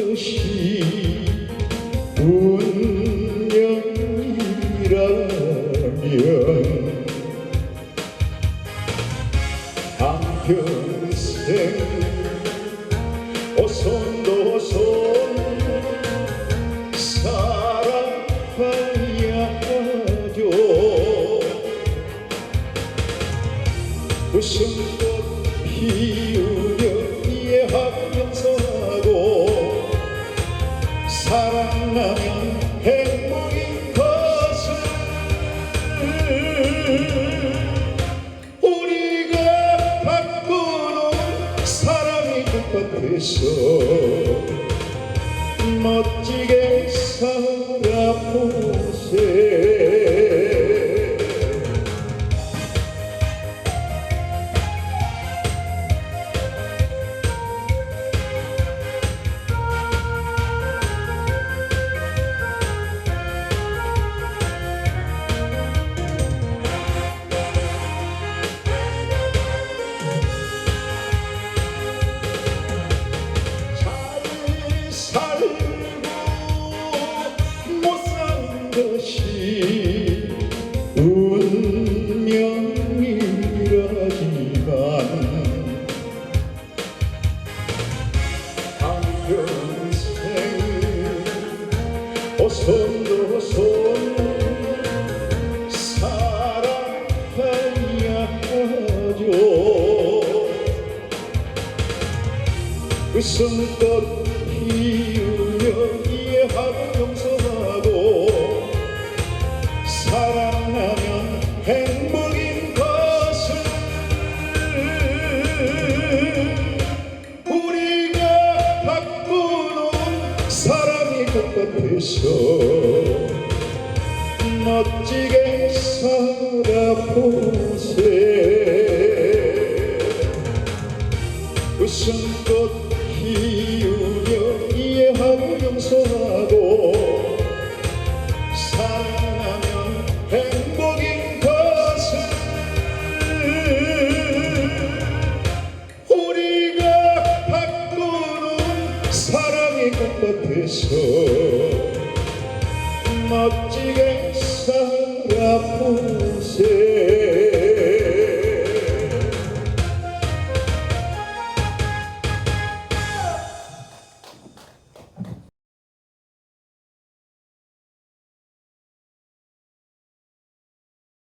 것이 운명이라면 한평생 오손도손 사랑하야죠 웃음꽃 피우며 사랑이 것 같아서 멋지게 살아보 것이 운명이라지만 한평생 오손도손 살아가야죠. 웃음꽃 피우며 이해하고 용서하고 사랑하면 행복인 것을. 우리가 바꾸는 사랑이 것 같아서 멋지게 살아보세 것 같아서 멋지게 살아보세